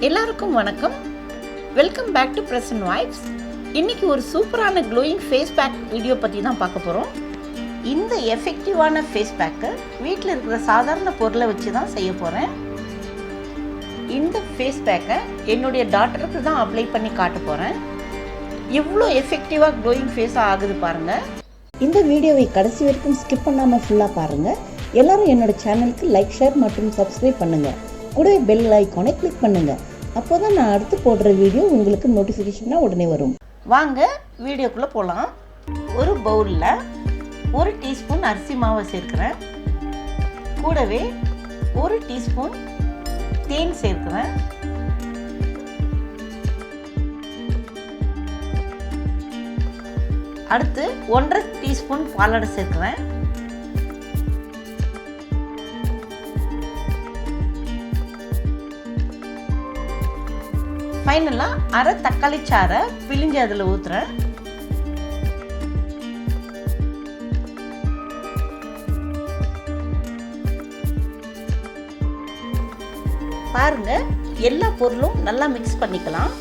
எல்லாருக்கும் வணக்கம். Welcome back to present vibes இன்றைக்கி ஒரு சூப்பரான க்ளோயிங் ஃபேஸ் பேக் வீடியோ பற்றி தான் பார்க்க போகிறோம் இந்த எஃபெக்டிவான ஃபேஸ் பேக்கை வீட்டில் இருக்கிற சாதாரண பொருளை வச்சு தான் செய்ய போகிறேன் இந்த ஃபேஸ் பேக்கை என்னுடைய டாக்டருக்கு தான் அப்ளை பண்ணி காட்ட போகிறேன் எவ்வளோ எஃபெக்டிவாக க்ளோயிங் ஃபேஸாக ஆகுது பாருங்கள் இந்த வீடியோவை கடைசி வரைக்கும் ஸ்கிப் பண்ணாமல் ஃபுல்லாக பாருங்கள் எல்லாரும் என்னோட சேனலுக்கு லைக் ஷேர் மற்றும் சப்ஸ்கிரைப் பண்ணுங்கள் கூடவே பெல் ஐக்கானை கிளிக் பண்ணுங்கள் அப்போ தான் நான் அடுத்து போடுற வீடியோ உங்களுக்கு நோட்டிஃபிகேஷனாக உடனே வரும். வாங்க வீடியோக்குள்ளே போகலாம் ஒரு பவுலில் ஒரு டீஸ்பூன் அரிசி மாவை சேர்க்குறேன். கூடவே ஒரு டீஸ்பூன் தேன் சேர்க்குறேன். அடுத்து ஒன்றரை டீஸ்பூன் பாலாடை சேர்க்குவேன் ஃபைனலாக அரை தக்காளி சாறை பிழிஞ்சு அதில் ஊற்றுறேன் பாருங்க எல்லா பொருளும் நல்லா மிக்ஸ் பண்ணிக்கலாம்.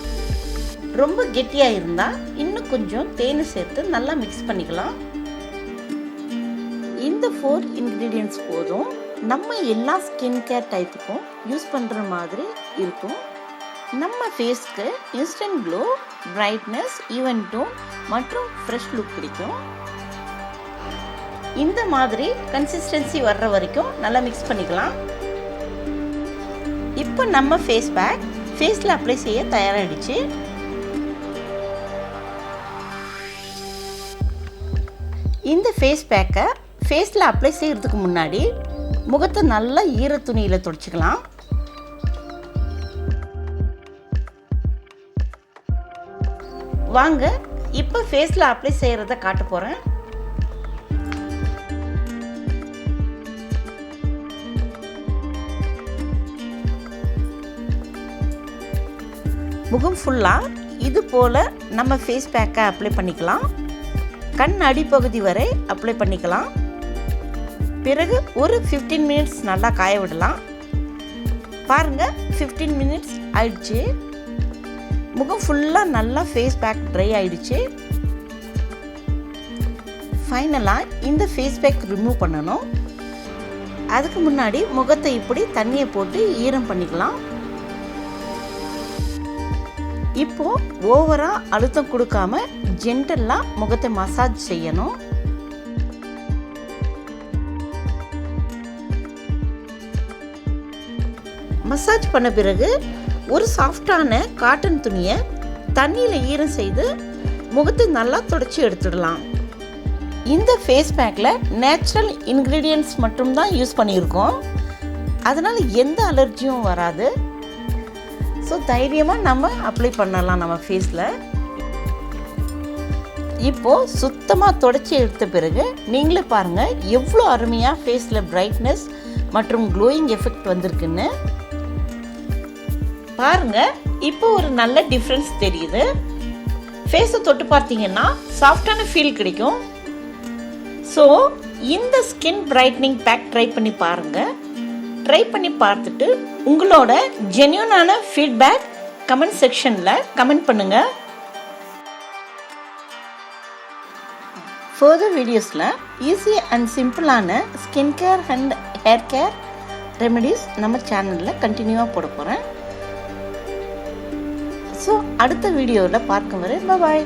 ரொம்ப கெட்டியாக இருந்தால் இன்னும் கொஞ்சம் தேன் சேர்த்து நல்லா மிக்ஸ் பண்ணிக்கலாம். இந்த ஃபோர் இன்க்ரீடியன்ட்ஸ் போதும். நம்ம எல்லா ஸ்கின் கேர் டைப்புக்கும் யூஸ் பண்ணுற மாதிரி இருக்கும். நம்ம ஃபேஸ்க்கு instant glow brightness even tone மற்றும் ஃப்ரெஷ் லுக் கிடைக்கும் இந்த மாதிரி கன்சிஸ்டன்சி வர்ற வரைக்கும் நல்லா மிக்ஸ் பண்ணிக்கலாம். இப்போ நம்ம ஃபேஸ் பேக் ஃபேஸில் அப்ளை செய்ய தயாராகிடுச்சு இந்த ஃபேஸ் பேக்கை ஃபேஸில் அப்ளை செய்கிறதுக்கு முன்னாடி முகத்தை நல்லா ஈர துணியில் துடைச்சிக்கலாம். வாங்க இப்போ ஃபேஸில் அப்ளை செய்கிறத காட்ட போகிறேன் முகம் ஃபுல்லாக இது போல் நம்ம ஃபேஸ் பேக்கை அப்ளை பண்ணிக்கலாம். கண் அடிப்பகுதி வரை அப்ளை பண்ணிக்கலாம். பிறகு ஒரு ஃபிஃப்டீன் மினிட்ஸ் நல்லா காய விடலாம். பாருங்கள் ஃபிஃப்டீன் மினிட்ஸ் ஆயிடுச்சு. முகம் ஃபுல்லாக நல்லா ஃபேஸ் பேக் ட்ரை ஆயிடுச்சு. ஃபைனலாக இந்த ஃபேஸ் பேக் ரிமூவ் பண்ணணும். அதுக்கு முன்னாடி முகத்தை இப்படி தண்ணியை போட்டு ஈரம் பண்ணிக்கலாம். இப்போ ஓவரா அழுத்தம் கொடுக்காம ஜென்டலாக முகத்தை மசாஜ் செய்யணும். மசாஜ் பண்ண பிறகு ஒரு சாஃப்டான காட்டன் துணியை தண்ணியில் ஈரம் செய்து முகத்தை நல்லா தொடச்சி எடுத்துடலாம். இந்த ஃபேஸ் பேக்கில் நேச்சுரல் இன்க்ரீடியன்ட்ஸ் மட்டும்தான் யூஸ் பண்ணியிருக்கோம். அதனால் எந்த அலர்ஜியும் வராது. ஸோ தைரியமாக நம்ம அப்ளை பண்ணலாம் நம்ம ஃபேஸில் இப்போது சுத்தமாக தொடச்சி எடுத்த பிறகு நீங்களே பாருங்கள் எவ்வளோ அருமையாக ஃபேஸில் பிரைட்னஸ் மற்றும் க்ளோயிங் எஃபெக்ட் வந்திருக்குன்னு. பாருங்க இப்போ ஒரு நல்ல டிஃப்ரென்ஸ் தெரியுது. ஃபேஸை தொட்டு பார்த்தீங்கன்னா சாஃப்டான ஃபீல் கிடைக்கும். ஸோ இந்த ஸ்கின் பிரைட்னிங் பேக் ட்ரை பண்ணி பாருங்க. ட்ரை பண்ணி பார்த்துட்டு உங்களோட ஜென்யூனான ஃபீட்பேக் கமெண்ட் செக்ஷனில் கமெண்ட் பண்ணுங்க. ஃபர்தர் வீடியோஸில் ஈஸி அண்ட் சிம்பிளான skin care and hair care remedies நம்ம சேனலில் கண்டினியூவாக போட போகிறேன் ஸோ அடுத்த வீடியோவில் பார்க்கும் வரை பாய்